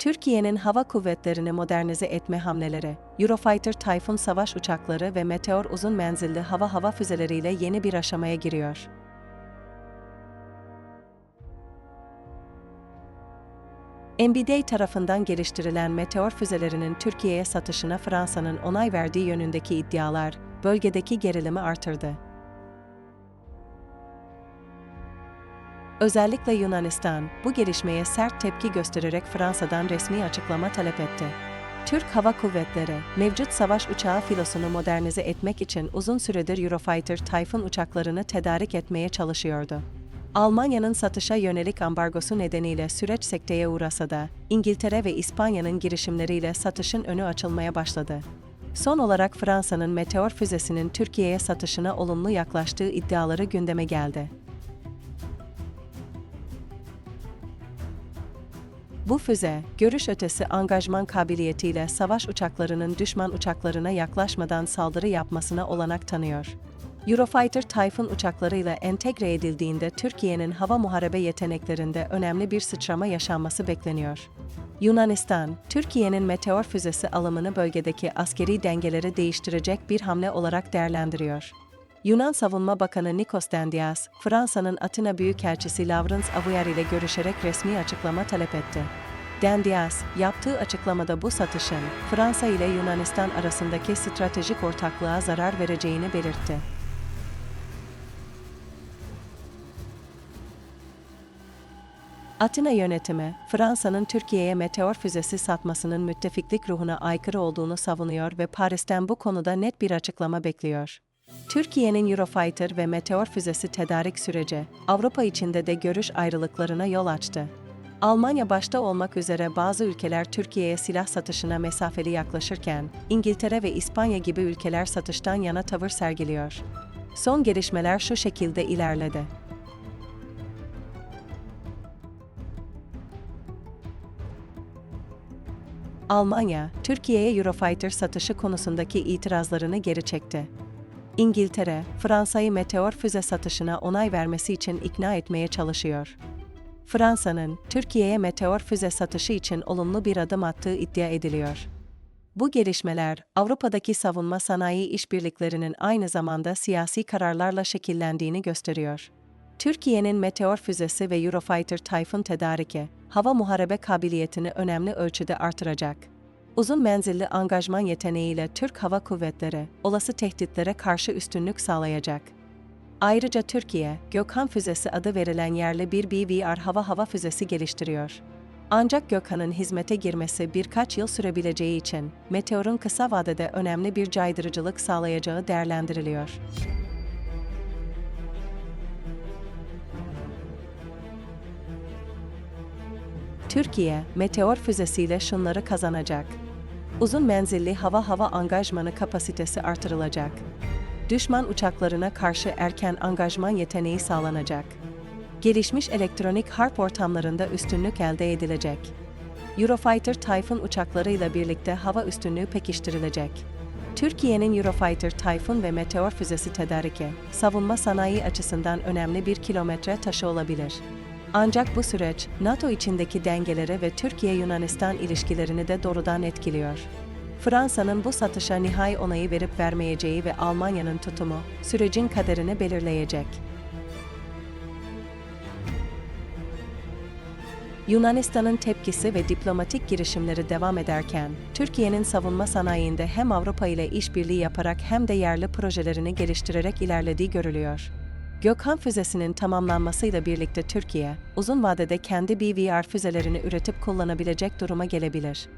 Türkiye'nin hava kuvvetlerini modernize etme hamleleri, Eurofighter Typhoon savaş uçakları ve Meteor uzun menzilli hava hava füzeleriyle yeni bir aşamaya giriyor. MBDA tarafından geliştirilen Meteor füzelerinin Türkiye'ye satışına Fransa'nın onay verdiği yönündeki iddialar, bölgedeki gerilimi artırdı. Özellikle Yunanistan, bu gelişmeye sert tepki göstererek Fransa'dan resmi açıklama talep etti. Türk Hava Kuvvetleri, mevcut savaş uçağı filosunu modernize etmek için uzun süredir Eurofighter Typhoon uçaklarını tedarik etmeye çalışıyordu. Almanya'nın satışa yönelik ambargosu nedeniyle süreç sekteye uğrasa da, İngiltere ve İspanya'nın girişimleriyle satışın önü açılmaya başladı. Son olarak Fransa'nın Meteor füzesinin Türkiye'ye satışına olumlu yaklaştığı iddiaları gündeme geldi. Bu füze, görüş ötesi angajman kabiliyetiyle savaş uçaklarının düşman uçaklarına yaklaşmadan saldırı yapmasına olanak tanıyor. Eurofighter Typhoon uçaklarıyla entegre edildiğinde Türkiye'nin hava muharebe yeteneklerinde önemli bir sıçrama yaşanması bekleniyor. Yunanistan, Türkiye'nin Meteor füzesi alımını bölgedeki askeri dengeleri değiştirecek bir hamle olarak değerlendiriyor. Yunan Savunma Bakanı Nikos Dendias, Fransa'nın Atina Büyükelçisi Lavrens Avuyar ile görüşerek resmi açıklama talep etti. Dendias, yaptığı açıklamada bu satışın, Fransa ile Yunanistan arasındaki stratejik ortaklığa zarar vereceğini belirtti. Atina yönetimi, Fransa'nın Türkiye'ye meteor füzesi satmasının müttefiklik ruhuna aykırı olduğunu savunuyor ve Paris'ten bu konuda net bir açıklama bekliyor. Türkiye'nin Eurofighter ve Meteor füzesi tedarik süreci, Avrupa içinde de görüş ayrılıklarına yol açtı. Almanya başta olmak üzere bazı ülkeler Türkiye'ye silah satışına mesafeli yaklaşırken, İngiltere ve İspanya gibi ülkeler satıştan yana tavır sergiliyor. Son gelişmeler şu şekilde ilerledi. Almanya, Türkiye'ye Eurofighter satışı konusundaki itirazlarını geri çekti. İngiltere, Fransa'yı meteor füze satışına onay vermesi için ikna etmeye çalışıyor. Fransa'nın Türkiye'ye meteor füze satışı için olumlu bir adım attığı iddia ediliyor. Bu gelişmeler, Avrupa'daki savunma sanayi işbirliklerinin aynı zamanda siyasi kararlarla şekillendiğini gösteriyor. Türkiye'nin Meteor füzesi ve Eurofighter Typhoon tedariki, hava muharebe kabiliyetini önemli ölçüde artıracak. Uzun menzilli angajman yeteneğiyle Türk Hava Kuvvetleri, olası tehditlere karşı üstünlük sağlayacak. Ayrıca Türkiye, Gökhan füzesi adı verilen yerli bir BVR hava hava füzesi geliştiriyor. Ancak Gökhan'ın hizmete girmesi birkaç yıl sürebileceği için, Meteor'un kısa vadede önemli bir caydırıcılık sağlayacağı değerlendiriliyor. Türkiye, Meteor füzesiyle şunları kazanacak. Uzun menzilli hava-hava angajmanı kapasitesi artırılacak. Düşman uçaklarına karşı erken angajman yeteneği sağlanacak. Gelişmiş elektronik harp ortamlarında üstünlük elde edilecek. Eurofighter Typhoon uçaklarıyla birlikte hava üstünlüğü pekiştirilecek. Türkiye'nin Eurofighter Typhoon ve Meteor füzesi tedariki, savunma sanayi açısından önemli bir kilometre taşı olabilir. Ancak bu süreç, NATO içindeki dengelere ve Türkiye-Yunanistan ilişkilerini de doğrudan etkiliyor. Fransa'nın bu satışa nihai onayı verip vermeyeceği ve Almanya'nın tutumu, sürecin kaderini belirleyecek. Yunanistan'ın tepkisi ve diplomatik girişimleri devam ederken, Türkiye'nin savunma sanayinde hem Avrupa ile işbirliği yaparak hem de yerli projelerini geliştirerek ilerlediği görülüyor. Gökhan füzesinin tamamlanmasıyla birlikte Türkiye, uzun vadede kendi BVR füzelerini üretip kullanabilecek duruma gelebilir.